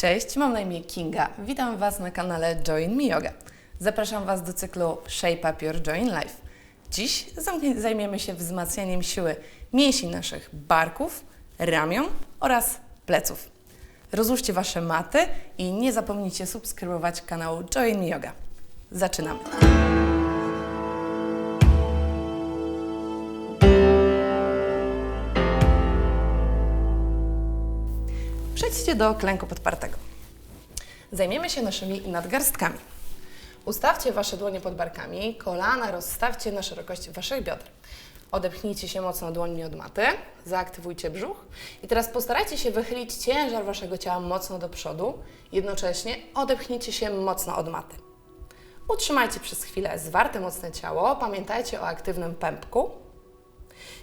Cześć, mam na imię Kinga. Witam Was na kanale Join Me Yoga. Zapraszam Was do cyklu Shape Up Your Join Life. Dziś zajmiemy się wzmacnianiem siły mięśni naszych barków, ramion oraz pleców. Rozłóżcie Wasze maty i nie zapomnijcie subskrybować kanału Join Me Yoga. Zaczynamy. Do klęku podpartego. Zajmiemy się naszymi nadgarstkami. Ustawcie Wasze dłonie pod barkami, kolana rozstawcie na szerokość Waszych bioder. Odepchnijcie się mocno dłońmi od maty, zaaktywujcie brzuch i teraz postarajcie się wychylić ciężar Waszego ciała mocno do przodu, jednocześnie odepchnijcie się mocno od maty. Utrzymajcie przez chwilę zwarte mocne ciało, pamiętajcie o aktywnym pępku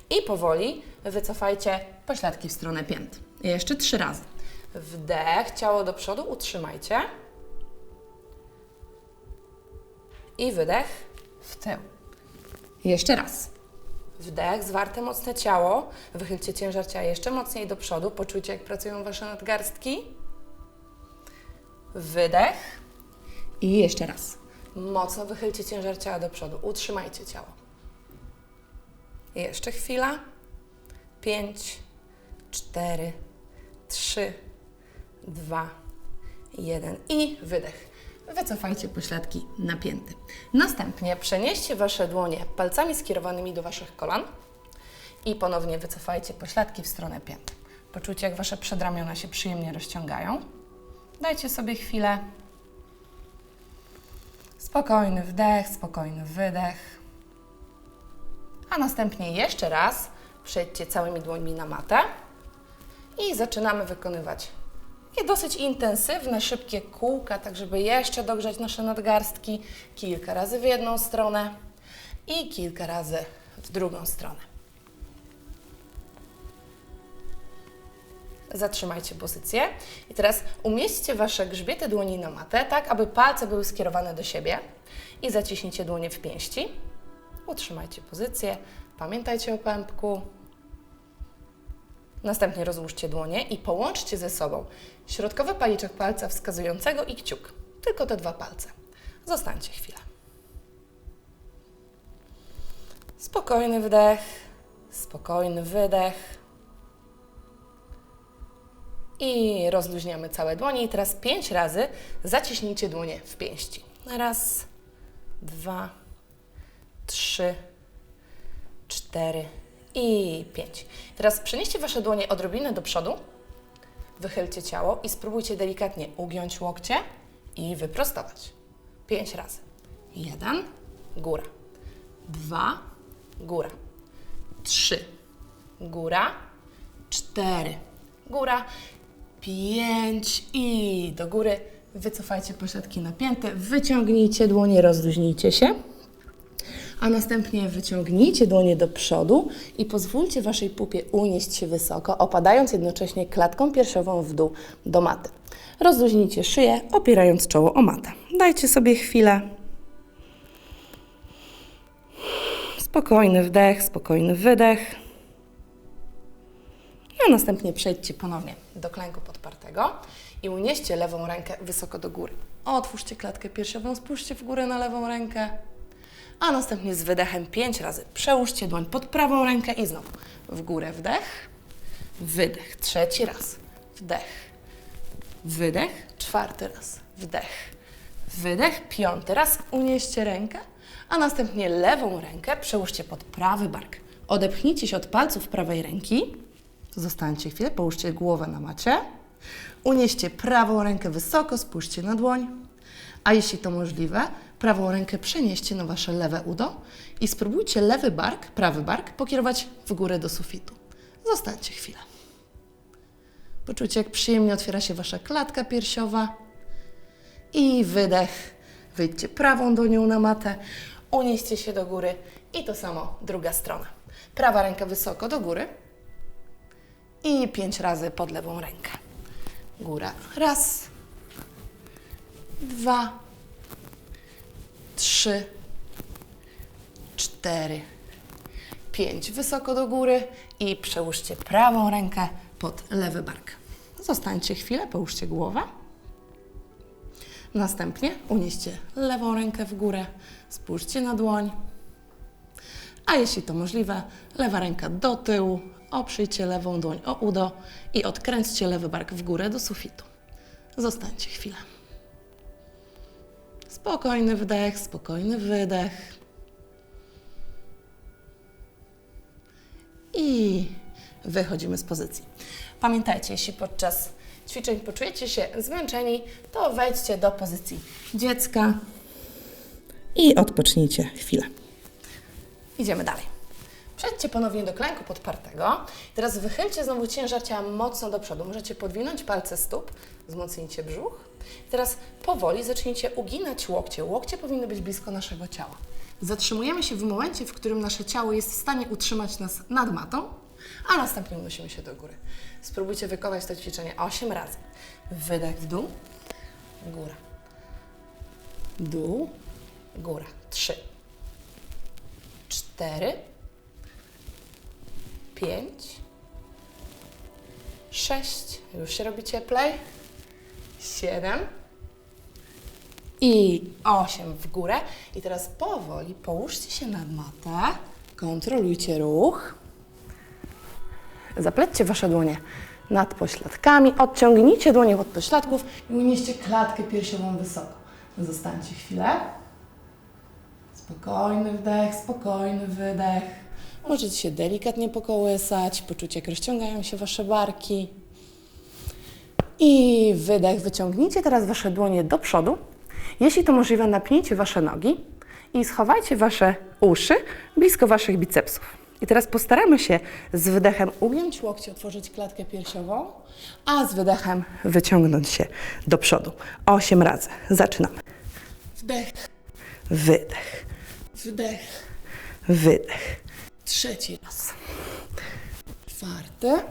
i powoli wycofajcie pośladki w stronę pięt. Jeszcze trzy razy. Wdech, ciało do przodu, utrzymajcie. I wydech w tył. Jeszcze raz. Wdech, zwarte mocne ciało. Wychylcie ciężar ciała jeszcze mocniej do przodu. Poczujcie, jak pracują Wasze nadgarstki. Wydech. I jeszcze raz. Mocno wychylcie ciężar ciała do przodu. Utrzymajcie ciało. Jeszcze chwila. Pięć, cztery, trzy, dwa, jeden i wydech. Wycofajcie pośladki napięte. Następnie przenieście Wasze dłonie palcami skierowanymi do Waszych kolan i ponownie wycofajcie pośladki w stronę pięt. Poczujcie, jak Wasze przedramiona się przyjemnie rozciągają. Dajcie sobie chwilę. Spokojny wdech, spokojny wydech. A następnie jeszcze raz przejdźcie całymi dłońmi na matę i zaczynamy wykonywać takie dosyć intensywne, szybkie kółka, tak żeby jeszcze dogrzać nasze nadgarstki. Kilka razy w jedną stronę i kilka razy w drugą stronę. Zatrzymajcie pozycję i teraz umieśćcie Wasze grzbiety dłoni na matę, tak aby palce były skierowane do siebie i zaciśnijcie dłonie w pięści. Utrzymajcie pozycję, pamiętajcie o pępku. Następnie rozłóżcie dłonie i połączcie ze sobą środkowy paliczek palca wskazującego i kciuk. Tylko te dwa palce. Zostańcie chwilę. Spokojny wdech, spokojny wydech. I rozluźniamy całe dłonie. I teraz pięć razy zaciśnijcie dłonie w pięści. Raz, dwa, trzy, cztery i pięć. Teraz przenieście Wasze dłonie odrobinę do przodu, wychylcie ciało i spróbujcie delikatnie ugiąć łokcie i wyprostować. Pięć razy. Jeden, góra. Dwa, góra. Trzy, góra. Cztery, góra. Pięć i do góry. Wycofajcie pośladki napięte, wyciągnijcie dłonie, rozluźnijcie się a następnie wyciągnijcie dłonie do przodu i pozwólcie Waszej pupie unieść się wysoko, opadając jednocześnie klatką piersiową w dół do maty. Rozluźnijcie szyję, opierając czoło o matę. Dajcie sobie chwilę. Spokojny wdech, spokojny wydech. A następnie przejdźcie ponownie do klęku podpartego i unieście lewą rękę wysoko do góry. Otwórzcie klatkę piersiową, spójrzcie w górę na lewą rękę a następnie z wydechem pięć razy przełóżcie dłoń pod prawą rękę i znowu w górę wdech, wydech, trzeci raz, wdech, wydech, czwarty raz, wdech, wydech, piąty raz, unieście rękę, a następnie lewą rękę przełóżcie pod prawy bark. Odepchnijcie się od palców prawej ręki, zostańcie chwilę, połóżcie głowę na macie, unieście prawą rękę wysoko, spójrzcie na dłoń, a jeśli to możliwe, prawą rękę przenieście na Wasze lewe udo i spróbujcie lewy bark, prawy bark pokierować w górę do sufitu. Zostańcie chwilę. Poczujcie, jak przyjemnie otwiera się Wasza klatka piersiowa. I wydech. Wyjdźcie prawą dłonią na matę, unieście się do góry i to samo druga strona. Prawa ręka wysoko do góry i pięć razy pod lewą rękę. Góra. Raz, dwa, trzy, cztery, pięć. Wysoko do góry i przełóżcie prawą rękę pod lewy bark. Zostańcie chwilę, połóżcie głowę. Następnie unieście lewą rękę w górę, spójrzcie na dłoń. A jeśli to możliwe, lewa ręka do tyłu, oprzyjcie lewą dłoń o udo i odkręćcie lewy bark w górę do sufitu. Zostańcie chwilę. Spokojny wdech, spokojny wydech. I wychodzimy z pozycji. Pamiętajcie, jeśli podczas ćwiczeń poczujecie się zmęczeni, to wejdźcie do pozycji dziecka i odpocznijcie chwilę. Idziemy dalej. Przejdźcie ponownie do klęku podpartego. Teraz wychylcie znowu ciężar ciała mocno do przodu. Możecie podwinąć palce stóp, wzmocnijcie brzuch. Teraz powoli zacznijcie uginać łokcie. Łokcie powinny być blisko naszego ciała. Zatrzymujemy się w momencie, w którym nasze ciało jest w stanie utrzymać nas nad matą, a następnie unosimy się do góry. Spróbujcie wykonać to ćwiczenie 8 razy. Wydech w dół, góra. Dół, góra. 3, 4, 5, 6, już się robi cieplej, 7 i 8 w górę. I teraz powoli połóżcie się nad matę, kontrolujcie ruch. Zaplećcie Wasze dłonie nad pośladkami, odciągnijcie dłonie od pośladków i unieście klatkę piersiową wysoko. Zostańcie chwilę. Spokojny wdech, spokojny wydech. Możecie się delikatnie pokołysać, poczuć jak rozciągają się Wasze barki. I wydech, wyciągnijcie teraz Wasze dłonie do przodu. Jeśli to możliwe, napnijcie Wasze nogi i schowajcie Wasze uszy blisko Waszych bicepsów. I teraz postaramy się z wydechem ugiąć łokcie, otworzyć klatkę piersiową, a z wydechem wyciągnąć się do przodu. Osiem razy. Zaczynamy. Wdech, wydech, wdech, wydech. Trzeci raz. Czwarty.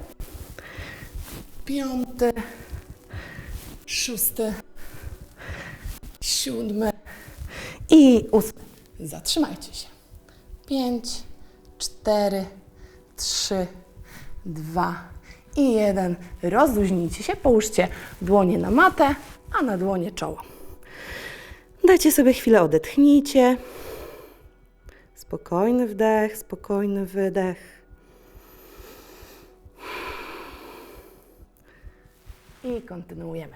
Piąty. Szósty. Siódmy. I ósmy. Zatrzymajcie się. Pięć, cztery, trzy, dwa i jeden. Rozluźnijcie się, połóżcie dłonie na matę, a na dłonie czoło. Dajcie sobie chwilę, odetchnijcie. Spokojny wdech, spokojny wydech. I kontynuujemy.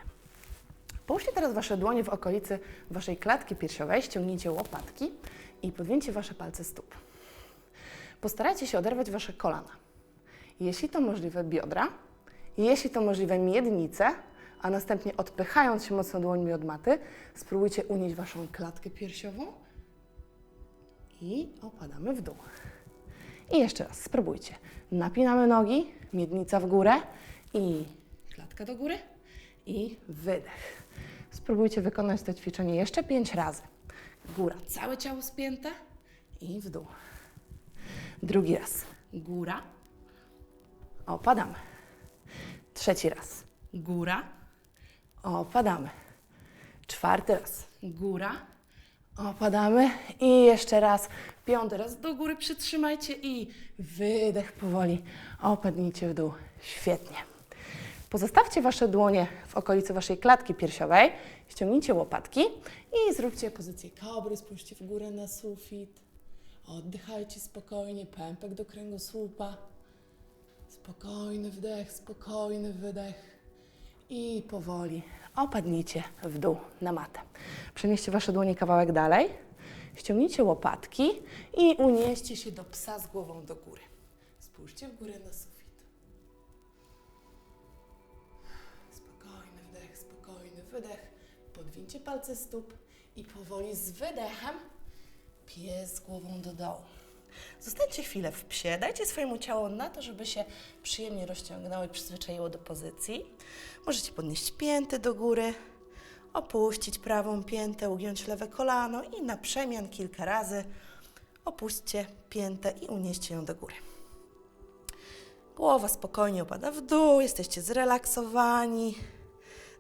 Połóżcie teraz Wasze dłonie w okolicy Waszej klatki piersiowej, ściągnijcie łopatki i podwieńcie Wasze palce stóp. Postarajcie się oderwać Wasze kolana. Jeśli to możliwe, biodra. Jeśli to możliwe, miednice, a następnie odpychając się mocno dłońmi od maty, spróbujcie unieść Waszą klatkę piersiową i opadamy w dół. I jeszcze raz, spróbujcie. Napinamy nogi, miednica w górę i klatka do góry i wydech. Spróbujcie wykonać to ćwiczenie jeszcze pięć razy. Góra, całe ciało spięte i w dół. Drugi raz. Góra. Opadamy. Trzeci raz. Góra. Opadamy. Czwarty raz. Góra. Opadamy. I jeszcze raz. Piąty raz. Do góry przytrzymajcie i wydech powoli. Opadnijcie w dół. Świetnie. Pozostawcie Wasze dłonie w okolicy Waszej klatki piersiowej. Ściągnijcie łopatki i zróbcie pozycję kobry. Spójrzcie w górę na sufit. Oddychajcie spokojnie, pępek do kręgosłupa. Spokojny wdech, spokojny wydech. I powoli opadnijcie w dół na matę. Przenieście Wasze dłonie kawałek dalej. Ściągnijcie łopatki i unieście się do psa z głową do góry. Spójrzcie w górę na sufit. Spokojny wdech, spokojny wydech. Podwincie palce stóp i powoli z wydechem pies głową do dołu. Zostańcie chwilę w psie, dajcie swojemu ciału na to, żeby się przyjemnie rozciągnęło i przyzwyczaiło do pozycji. Możecie podnieść pięty do góry, opuścić prawą piętę, ugiąć lewe kolano i na przemian kilka razy opuśćcie piętę i unieście ją do góry. Głowa spokojnie opada w dół, jesteście zrelaksowani.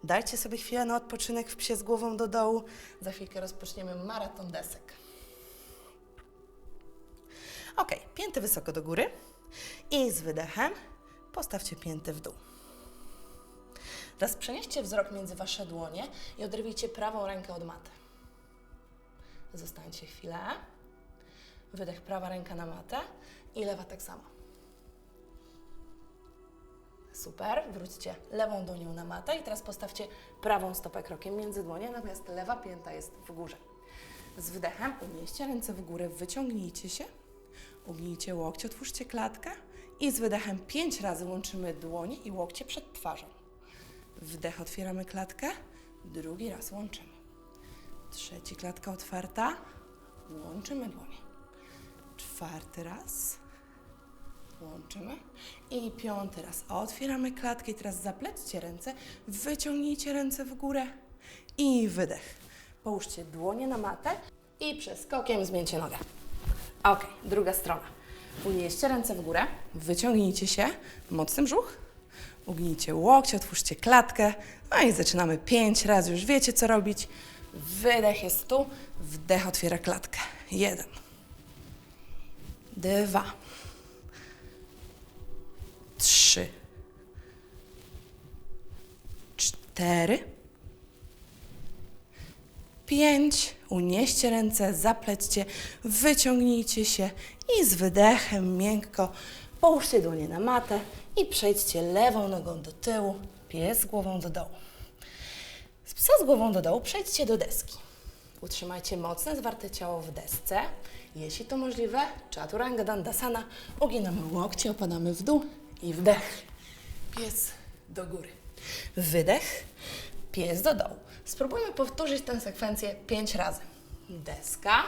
Dajcie sobie chwilę na odpoczynek w psie z głową do dołu. Za chwilkę rozpoczniemy maraton desek. Ok, pięty wysoko do góry i z wydechem postawcie pięty w dół. Teraz przenieście wzrok między Wasze dłonie i oderwijcie prawą rękę od maty. Zostańcie chwilę. Wydech, prawa ręka na matę i lewa tak samo. Super, wróćcie lewą dłonią na matę i teraz postawcie prawą stopę krokiem między dłonie, natomiast lewa pięta jest w górze. Z wydechem unieście ręce w górę, wyciągnijcie się, ugnijcie łokcie, otwórzcie klatkę i z wydechem pięć razy łączymy dłonie i łokcie przed twarzą. Wdech, otwieramy klatkę, drugi raz łączymy. Trzeci, klatka otwarta, łączymy dłonie. Czwarty raz, łączymy. I piąty raz otwieramy klatkę i teraz zaplećcie ręce, wyciągnijcie ręce w górę i wydech. Połóżcie dłonie na matę i przeskokiem zmieńcie nogę. Ok, druga strona. Unieście ręce w górę, wyciągnijcie się, mocny brzuch, ugnijcie łokcie, otwórzcie klatkę, no i zaczynamy pięć razy, już wiecie co robić. Wydech jest tu, wdech otwiera klatkę. Jeden, dwa, trzy, cztery, pięć. Unieście ręce, zaplećcie, wyciągnijcie się i z wydechem miękko połóżcie dłonie na matę i przejdźcie lewą nogą do tyłu, pies głową do dołu. Z psa z głową do dołu przejdźcie do deski. Utrzymajcie mocne, zwarte ciało w desce. Jeśli to możliwe, Chaturanga Dandasana. Uginamy łokcie, opadamy w dół i wdech. Pies do góry. Wydech, pies do dołu. Spróbujmy powtórzyć tę sekwencję pięć razy. Deska,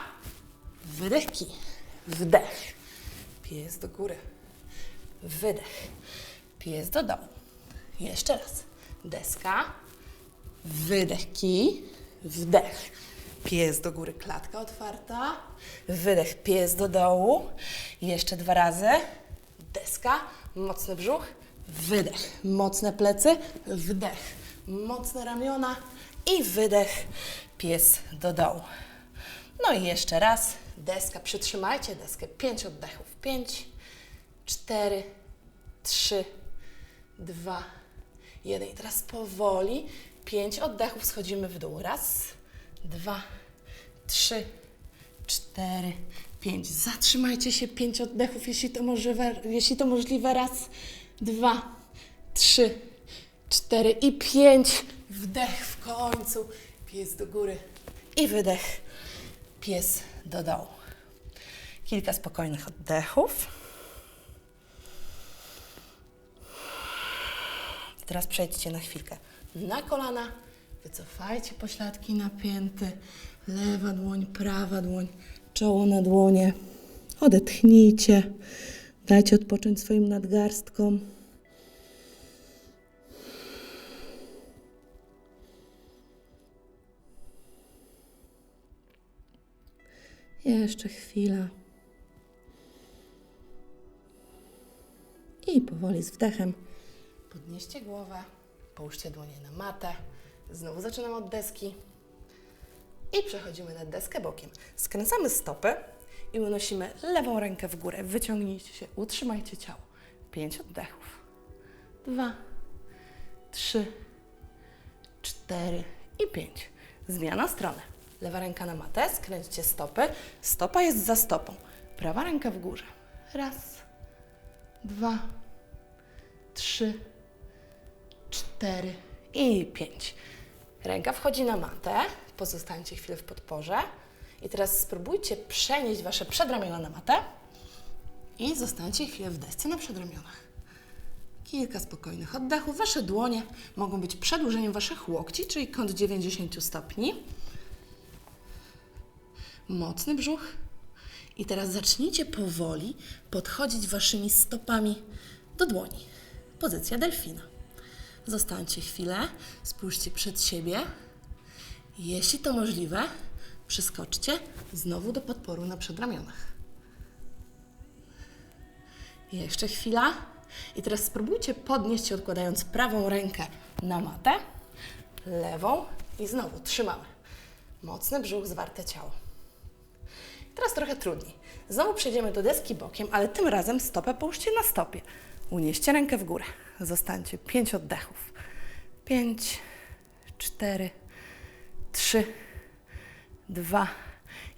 wydech, kij. Wdech, pies do góry. Wydech, pies do dołu. Jeszcze raz. Deska, wydech, kij, wdech. Pies do góry, klatka otwarta. Wydech, pies do dołu. Jeszcze dwa razy. Deska, mocny brzuch, wydech. Mocne plecy, wdech. Mocne ramiona i wydech, pies do dołu. No i jeszcze raz. Deska, przytrzymajcie deskę. Pięć oddechów. Pięć, cztery, trzy, dwa, jeden. I teraz powoli, pięć oddechów, schodzimy w dół. Raz, dwa, trzy, cztery, pięć. Zatrzymajcie się, pięć oddechów, jeśli to możliwe. Jeśli to możliwe. Raz, dwa, trzy, cztery i pięć. Wdech w końcu, pies do góry i wydech, pies do dołu. Kilka spokojnych oddechów. Teraz przejdźcie na chwilkę na kolana, wycofajcie pośladki napięte, lewa dłoń, prawa dłoń, czoło na dłonie. Odetchnijcie, dajcie odpocząć swoim nadgarstkom. Jeszcze chwila. I powoli z wdechem podnieście głowę, połóżcie dłonie na matę. Znowu zaczynamy od deski i przechodzimy na deskę bokiem. Skręcamy stopy i unosimy lewą rękę w górę. Wyciągnijcie się, utrzymajcie ciało. Pięć oddechów. Dwa, trzy, cztery i pięć. Zmiana strony. Lewa ręka na matę, skręćcie stopy. Stopa jest za stopą. Prawa ręka w górze. Raz, dwa, trzy, cztery i pięć. Ręka wchodzi na matę. Pozostańcie chwilę w podporze. I teraz spróbujcie przenieść Wasze przedramiona na matę i zostańcie chwilę w desce na przedramionach. Kilka spokojnych oddechów. Wasze dłonie mogą być przedłużeniem Waszych łokci, czyli kąt 90 stopni. Mocny brzuch. I teraz zacznijcie powoli podchodzić Waszymi stopami do dłoni. Pozycja delfina. Zostańcie chwilę, spójrzcie przed siebie. Jeśli to możliwe, przeskoczcie znowu do podporu na przedramionach. Jeszcze chwila. I teraz spróbujcie podnieść się, odkładając prawą rękę na matę, lewą i znowu trzymamy. Mocny brzuch, zwarte ciało. Teraz trochę trudniej. Znowu przejdziemy do deski bokiem, ale tym razem stopę połóżcie na stopie. Unieście rękę w górę. Zostańcie. Pięć oddechów. Pięć, cztery, trzy, dwa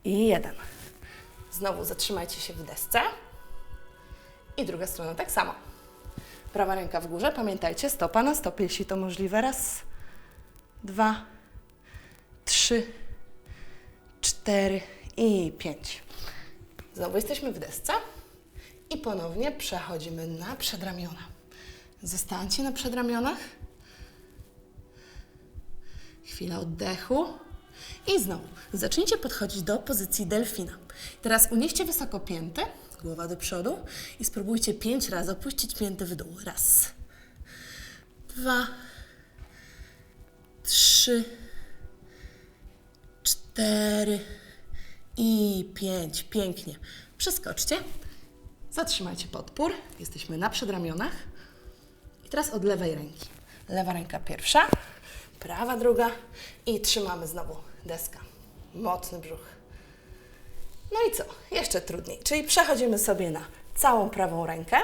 i jeden. Znowu zatrzymajcie się w desce. I druga strona tak samo. Prawa ręka w górze. Pamiętajcie, stopa na stopie, jeśli to możliwe. Raz, dwa, trzy, cztery i pięć. Znowu jesteśmy w desce i ponownie przechodzimy na przedramiona. Zostańcie na przedramionach. Chwila oddechu. I znowu zacznijcie podchodzić do pozycji delfina. Teraz unieście wysoko pięty, głowa do przodu i spróbujcie pięć razy opuścić pięty w dół. Raz, dwa, trzy, cztery i pięć. Pięknie. Przeskoczcie. Zatrzymajcie podpór. Jesteśmy na przedramionach. I teraz od lewej ręki. Lewa ręka pierwsza, prawa druga i trzymamy znowu deska. Mocny brzuch. No i co? Jeszcze trudniej. Czyli przechodzimy sobie na całą prawą rękę,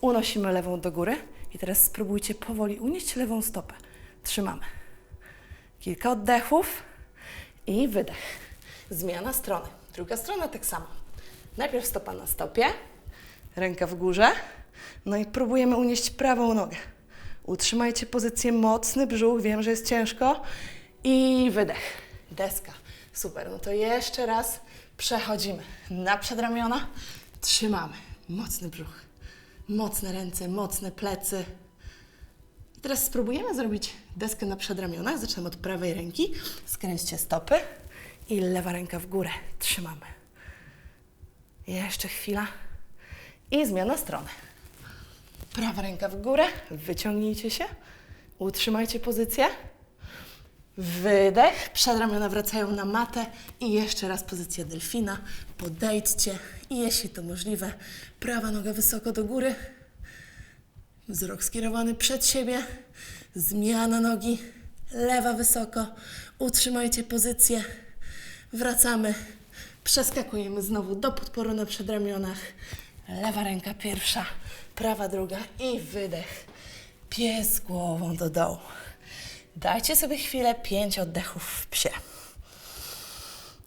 unosimy lewą do góry i teraz spróbujcie powoli unieść lewą stopę. Trzymamy. Kilka oddechów i wydech. Zmiana strony. Druga strona tak samo. Najpierw stopa na stopie, ręka w górze, no i próbujemy unieść prawą nogę. Utrzymajcie pozycję, mocny brzuch, wiem, że jest ciężko i wydech. Deska. Super, no to jeszcze raz przechodzimy na przedramiona, trzymamy. Mocny brzuch, mocne ręce, mocne plecy. Teraz spróbujemy zrobić deskę na przedramionach. Zaczynamy od prawej ręki. Skręćcie stopy i lewa ręka w górę. Trzymamy. Jeszcze chwila. I zmiana strony. Prawa ręka w górę. Wyciągnijcie się. Utrzymajcie pozycję. Wydech. Przedramiona wracają na matę. I jeszcze raz pozycja delfina. Podejdźcie. I jeśli to możliwe, prawa noga wysoko do góry. Wzrok skierowany przed siebie. Zmiana nogi. Lewa wysoko. Utrzymajcie pozycję. Wracamy. Przeskakujemy znowu do podporu na przedramionach. Lewa ręka pierwsza, prawa druga i wydech. Pies głową do dołu. Dajcie sobie chwilę, pięć oddechów w psie.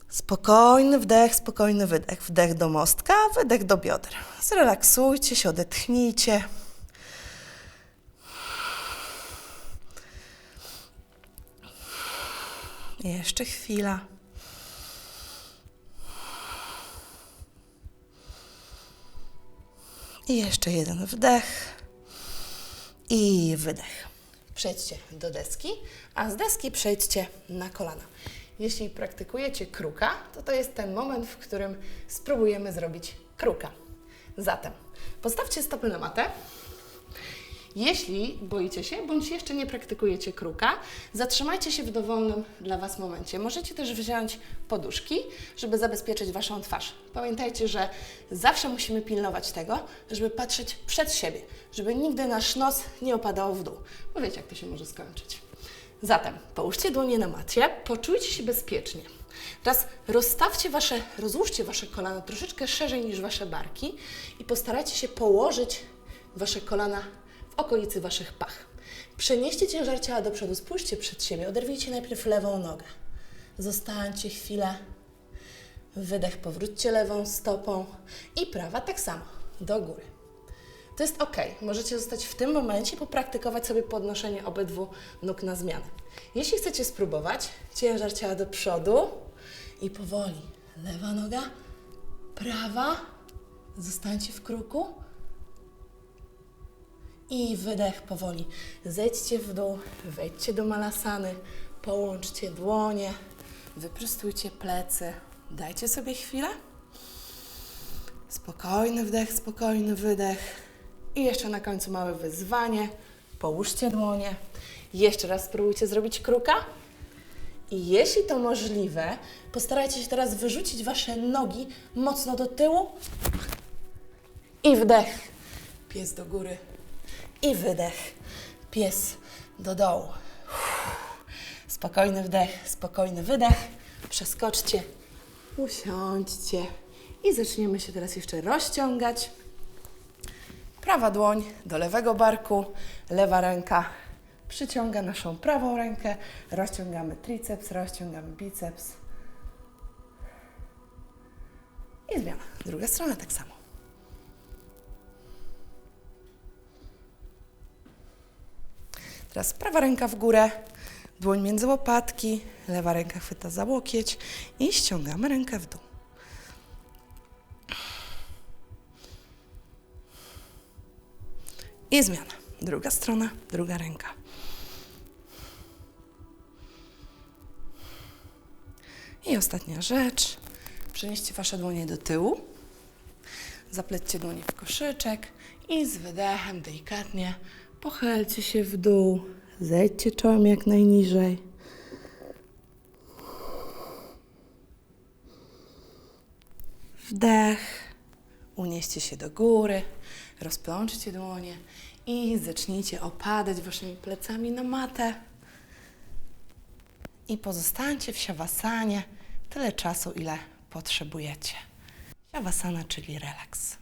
Spokojny wdech, spokojny wydech. Wdech do mostka, wydech do bioder. Zrelaksujcie się, odetchnijcie. Jeszcze chwila. I jeszcze jeden wdech i wydech. Przejdźcie do deski, a z deski przejdźcie na kolana. Jeśli praktykujecie kruka, to to jest ten moment, w którym spróbujemy zrobić kruka. Zatem postawcie stopy na matę. Jeśli boicie się, bądź jeszcze nie praktykujecie kruka, zatrzymajcie się w dowolnym dla Was momencie. Możecie też wziąć poduszki, żeby zabezpieczyć Waszą twarz. Pamiętajcie, że zawsze musimy pilnować tego, żeby patrzeć przed siebie, żeby nigdy nasz nos nie opadał w dół, bo wiecie, jak to się może skończyć. Zatem połóżcie dłonie na macie, poczujcie się bezpiecznie. Teraz rozstawcie wasze, rozłóżcie Wasze kolana troszeczkę szerzej niż Wasze barki i postarajcie się położyć Wasze kolana okolicy Waszych pach. Przenieście ciężar ciała do przodu, spójrzcie przed siebie, oderwijcie najpierw lewą nogę. Zostańcie chwilę. Wydech, powróćcie lewą stopą i prawa tak samo, do góry. To jest ok. Możecie zostać w tym momencie popraktykować sobie podnoszenie obydwu nóg na zmianę. Jeśli chcecie spróbować, ciężar ciała do przodu i powoli. Lewa noga, prawa. Zostańcie w kruku. I wydech powoli. Zejdźcie w dół, wejdźcie do malasany, połączcie dłonie, wyprostujcie plecy. Dajcie sobie chwilę. Spokojny wdech, spokojny wydech. I jeszcze na końcu małe wyzwanie. Połóżcie dłonie. Jeszcze raz spróbujcie zrobić kruka. I jeśli to możliwe, postarajcie się teraz wyrzucić Wasze nogi mocno do tyłu. I wdech. Pies do góry. I wydech. Pies do dołu. Spokojny wdech, spokojny wydech. Przeskoczcie, usiądźcie i zaczniemy się teraz jeszcze rozciągać. Prawa dłoń do lewego barku, lewa ręka przyciąga naszą prawą rękę, rozciągamy triceps, rozciągamy biceps. I zmiana. Druga strona tak samo. Teraz prawa ręka w górę, dłoń między łopatki, lewa ręka chwyta za łokieć i ściągamy rękę w dół. I zmiana. Druga strona, druga ręka. I ostatnia rzecz. Przenieście Wasze dłonie do tyłu. Zaplećcie dłonie w koszyczek i z wydechem delikatnie pochylcie się w dół. Zejdźcie czołem jak najniżej. Wdech. Unieście się do góry, rozplączcie dłonie i zacznijcie opadać waszymi plecami na matę. I pozostańcie w siawasanie tyle czasu, ile potrzebujecie. Siawasana, czyli relaks.